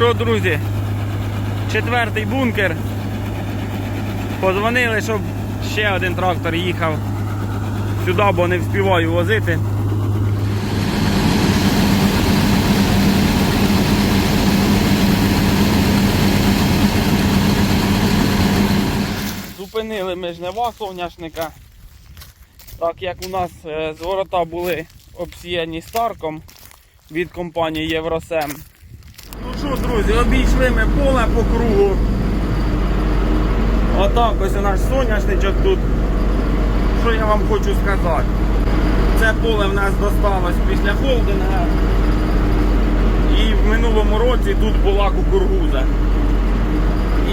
Що, друзі? Четвертий бункер. Позвонили, щоб ще один трактор їхав сюди, бо не вспіваю возити. Зупинили ми жнива соняшника. Так як у нас е, зворота були обсіяні старком від компанії Євросем. Ну друзі, обійшли ми поле по кругу. Отак ось наш соняшничок тут. Що я вам хочу сказати? Це поле в нас досталось після холдинга. І в минулому році тут була кукургуза.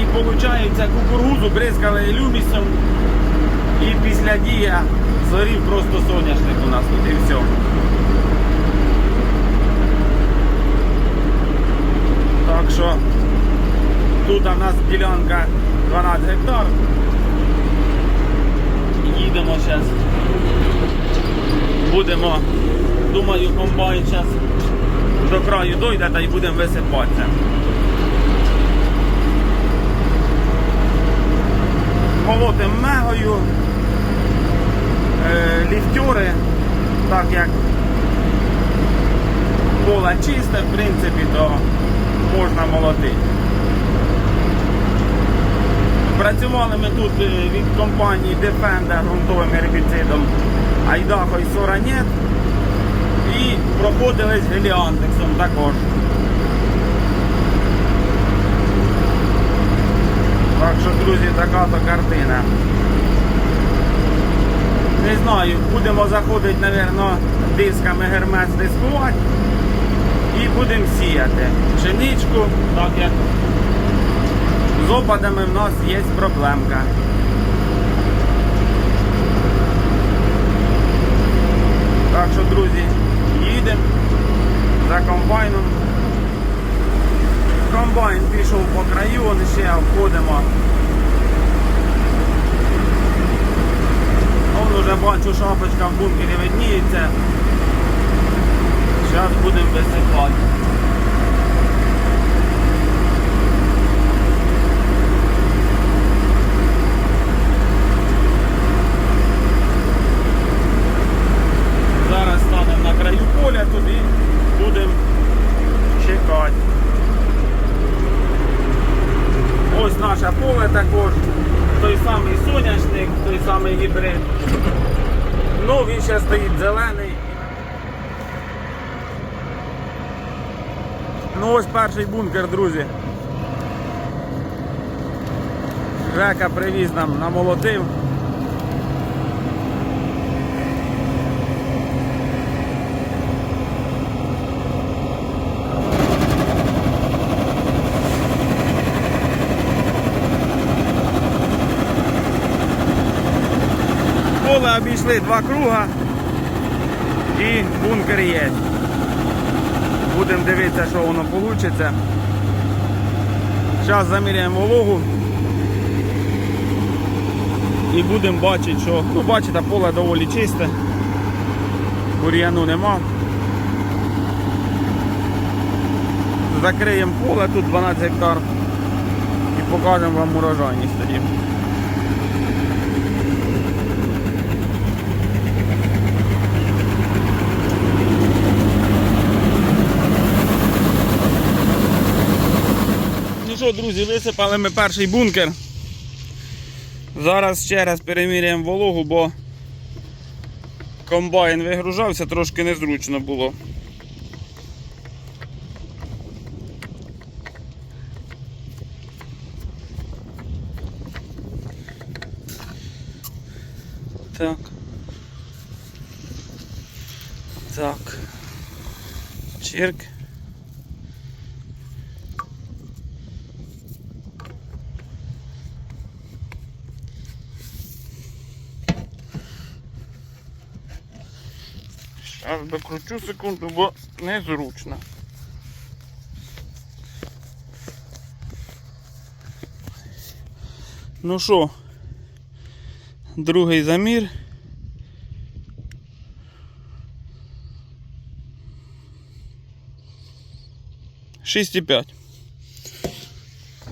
І виходить, кукургузу бризкали люмісом. І після дія зорів просто соняшник у нас тут і все. Так що тут у нас ділянка 12 гектар. Їдемо зараз. Будемо, думаю, комбайн зараз до краю дойде та й будемо висипатися. Молотим мегою, е, ліфтюри, так як поле чисте, в принципі, то можна молотити. Працювали ми тут е, від компанії Defender ґрунтовим гербіцидом Айдахо і Соранет і проходили з геліантексом також. Так що, друзі, така то картина. Не знаю, будемо заходити, мабуть, дисками гермес дискувати і будемо сіяти пшеничку, так як з опадами в нас є проблемка. Так що, друзі, їдемо за комбайном. Комбайн пішов по краю, он ще обходимо. Вон уже бачу, шапочка в бункері видніється. Зараз будемо висипати. Зараз станемо на краю поля туди, будемо чекати. Ось наше поле також. Той самий соняшник, той самий гібрид. Ну, він ще стоїть зелений. Ну ось перший бункер, друзі. Жека привіз нам намолотив. Обійшли два круга і бункер є. Будемо дивитися, що воно вийде. Зараз заміряємо вологу. І будемо бачити, що ну бачите, поле доволі чисте. Бур'яну нема. Закриємо поле, тут 12 гектар і покажемо вам урожайність тоді. Що, друзі, висипали ми перший бункер. Зараз ще раз переміряємо вологу, бо комбайн вигружався, трошки незручно було. Так. Так. Чирк. Зараз докручу секунду, бо незручно. Ну що, другий замір. Шість і п'ять.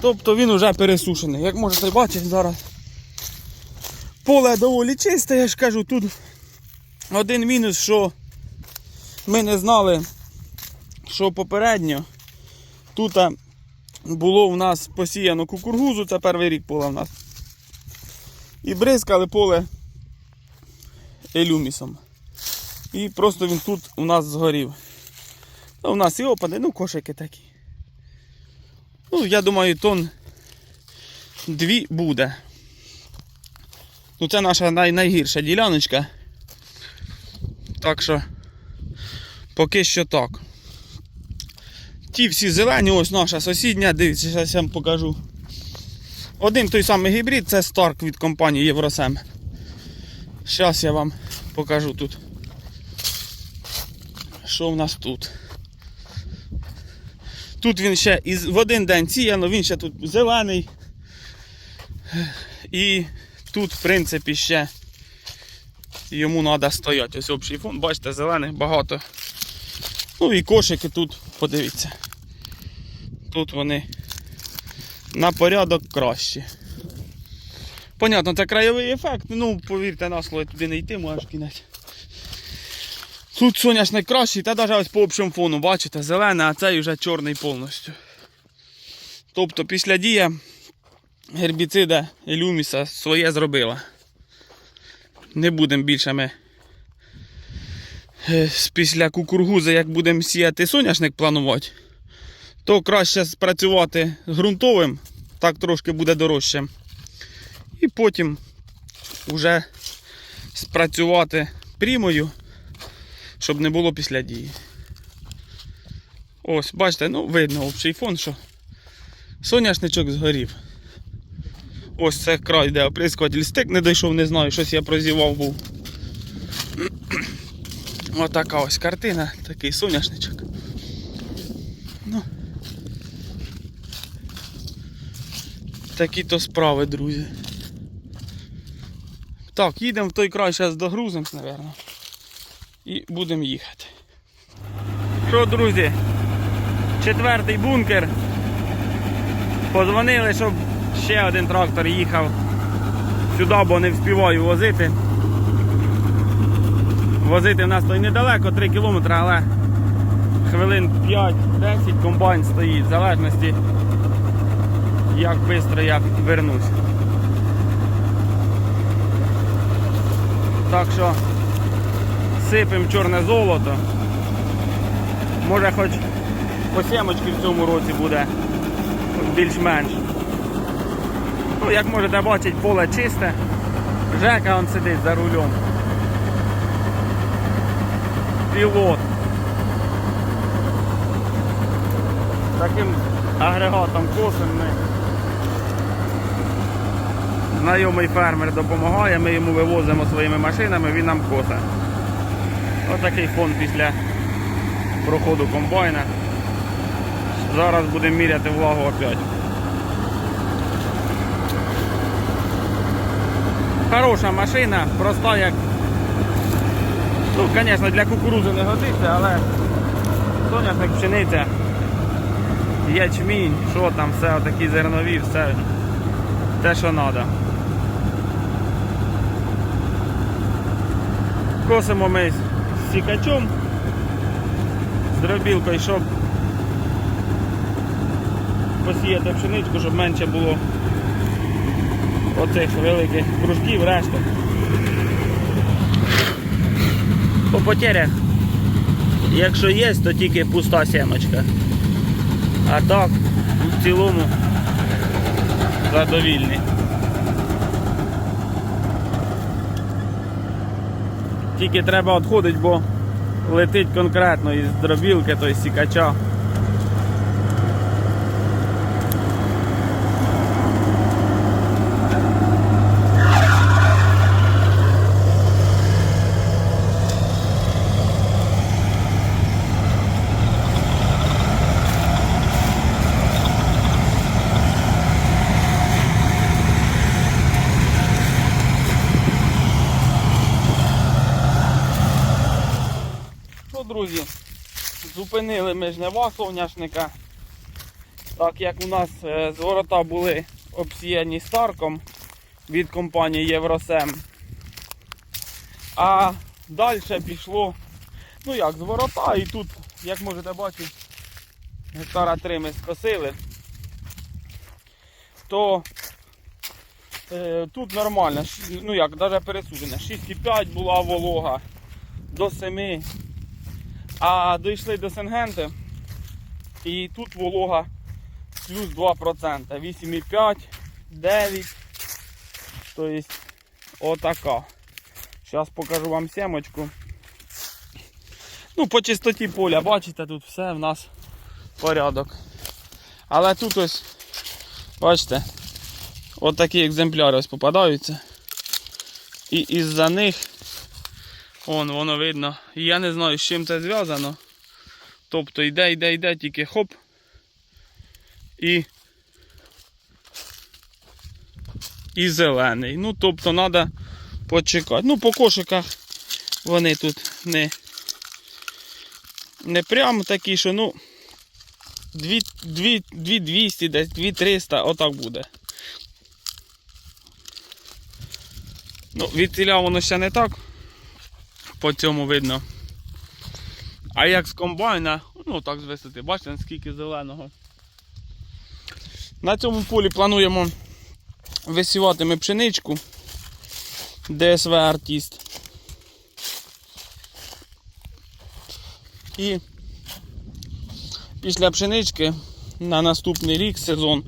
Тобто він вже пересушений. Як можете бачити зараз. Поле доволі чисте, я ж кажу, тут один мінус, що ми не знали, що попередньо тут було в нас посіяно кукургузу, це перший рік поле в нас. І бризкали поле елюмісом. І просто він тут у нас згорів. Ну, у нас і опади, ну кошики такі. Ну, я думаю, тон дві буде. Ну, це наша най- найгірша діляночка. Так що поки що так. Ті всі зелені, ось наша сусідня, дивіться, зараз я вам покажу. Один той самий гібрид, це Старк від компанії Євросем. Зараз я вам покажу тут. Що в нас тут? Тут він ще із, в один день сіяно, він ще тут зелений. І тут, в принципі, ще йому треба стояти. Ось общий фон, бачите, зелених багато. Ну і кошики тут, подивіться. Тут вони на порядок кращі. Понятно, це краєвий ефект, ну повірте на слово, туди не йти можеш кінець. Тут соняшник кращий, та навіть ось по общому фону, бачите, зелений, а цей вже чорний повністю. Тобто після дія гербіцида Елюміса своє зробила. Не будемо більше ми після кукургузи, як будемо сіяти соняшник планувати, то краще спрацювати ґрунтовим, так трошки буде дорожче. І потім вже спрацювати прімою, щоб не було після дії. Ось, бачите, ну видно общий фон, що соняшничок згорів. Ось це край, де оприскуватель стик не дійшов, не знаю, щось я прозівав був. Отака ось картина, такий соняшничок. Ну. Такі то справи, друзі. Так, їдемо в той край, зараз догрузимось, напевно. І будемо їхати. Що, друзі? Четвертий бункер. Позвонили, щоб ще один трактор їхав сюди, бо не вспіваю возити. Возити в нас то й недалеко, 3 кілометри, але хвилин 5-10 комбайн стоїть, в залежності, як швидко я вернусь. Так що сипемо чорне золото. Може хоч по сімочки в цьому році буде більш-менш. Ну, як можете бачити, поле чисте. Жека он сидить за рулем. Пілот. Таким агрегатом косим ми. Знайомий фермер допомагає, ми йому вивозимо своїми машинами, він нам косить. Отакий фон після проходу комбайна. Зараз будемо міряти влагу опять. Хороша машина, проста як. Ну, звісно, для кукурузи не годиться, але соняшник пшениця, ячмінь, що там, все отакі зернові, все те, що треба. Косимо ми з сікачом, з дробілкою, щоб посіяти пшеничку, щоб менше було оцих великих кружків, решток. По потерях, якщо є, то тільки пуста сімочка. А так, в цілому задовільний. Тільки треба відходити, бо летить конкретно із дробілки, тобто сікача. Друзі, зупинили ми жнива соняшника. Так як у нас е, зворота були обсіяні старком від компанії Євросем. А далі пішло, ну як, зворота, і тут, як можете бачити, гектара 3 ми скосили, то е, тут нормально, ну як, навіть пересуджена. 6,5 була волога до 7. А дійшли до Сенгенти, і тут волога плюс 2%. 8,5, 9. Тобто отака. Зараз покажу вам сімочку. Ну, по чистоті поля, бачите, тут все в нас порядок. Але тут ось, бачите, отакі екземпляри ось попадаються. І із-за них, вон воно видно, я не знаю, з чим це зв'язано. Тобто йде, йде, йде, тільки хоп. І і зелений. Ну, тобто треба почекати. Ну, по кошиках вони тут не, не прямо такі, що ну 2200, десь 2300, отак буде. Ну, від воно ще не так. По цьому видно. А як з комбайна, ну так з бачите, наскільки зеленого. На цьому полі плануємо висівати ми пшеничку ДСВ Артіст. І після пшенички на наступний рік сезон,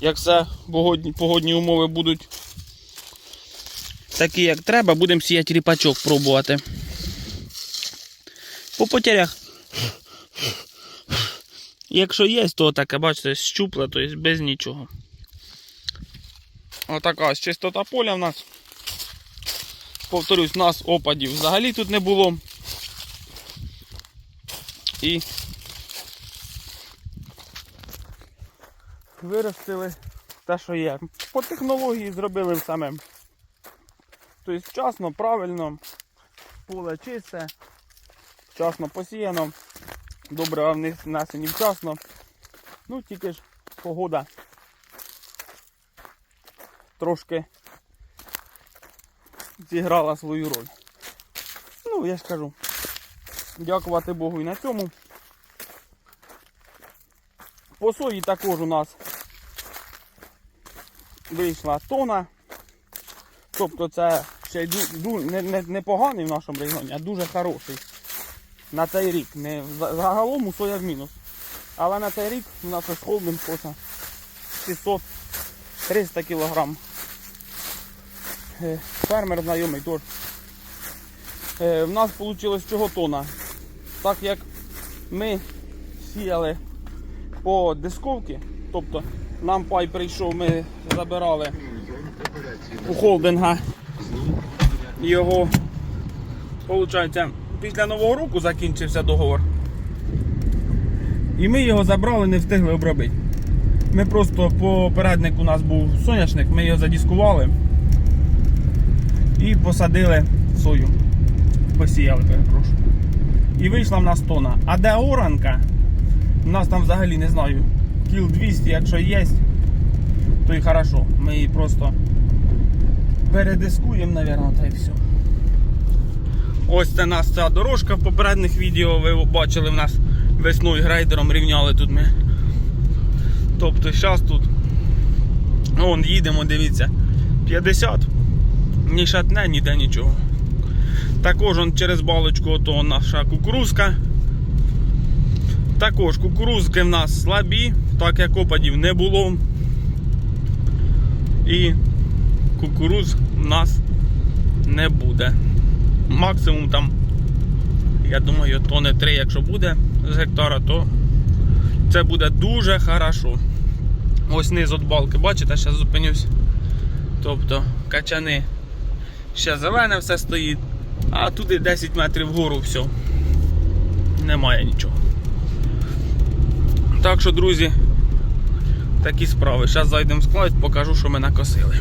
як все погодні, погодні умови будуть такі, як треба, будемо сіяти ріпачок пробувати. По потерях. Якщо є, то таке, бачите, щупла, то є без нічого. Отака ось чистота поля в нас. Повторюсь, у нас опадів взагалі тут не було. І виростили те, що є. По технології зробили саме. Тобто вчасно, правильно, поле чисте, вчасно посіяно, добре внесені вчасно. Ну тільки ж погода трошки зіграла свою роль. Ну, я ж кажу, дякувати Богу і на цьому. По сої також у нас вийшла тона. Тобто це ще й ду- ду- не, не, в нашому регіоні, а дуже хороший. На цей рік. Не загалом у соя в мінус. Але на цей рік у нас холдинг коса 600-300 кг. Фермер знайомий теж. В нас вийшло чого тона. Так як ми сіяли по дисковці, тобто нам пай прийшов, ми забирали у холдинга його, виходить, після Нового року закінчився договор. І ми його забрали, не встигли обробити. Ми просто попередник у нас був соняшник, ми його задіскували і посадили сою. Посіяли, перепрошую. І вийшла в нас тона. А де оранка? У нас там взагалі не знаю. Кіл 200, якщо є, то і хорошо. Ми її просто передискуємо, мабуть, та й все. Ось це нас ця дорожка в попередніх відео. Ви бачили в нас весною грейдером рівняли тут ми. Тобто зараз тут. Вон їдемо, дивіться. 50. Ні шатне, ніде нічого. Також он через балочку ото наша кукурузка. Також кукурузки в нас слабі, так як опадів не було. І кукуруз в нас не буде. Максимум там, я думаю, тони 3, якщо буде з гектара, то це буде дуже хорошо. Ось низ от балки, бачите, зараз зупинюсь. Тобто качани ще зелене все стоїть, а туди 10 метрів вгору все. Немає нічого. Так що, друзі, такі справи. Зараз зайдемо в склад, покажу, що ми накосили.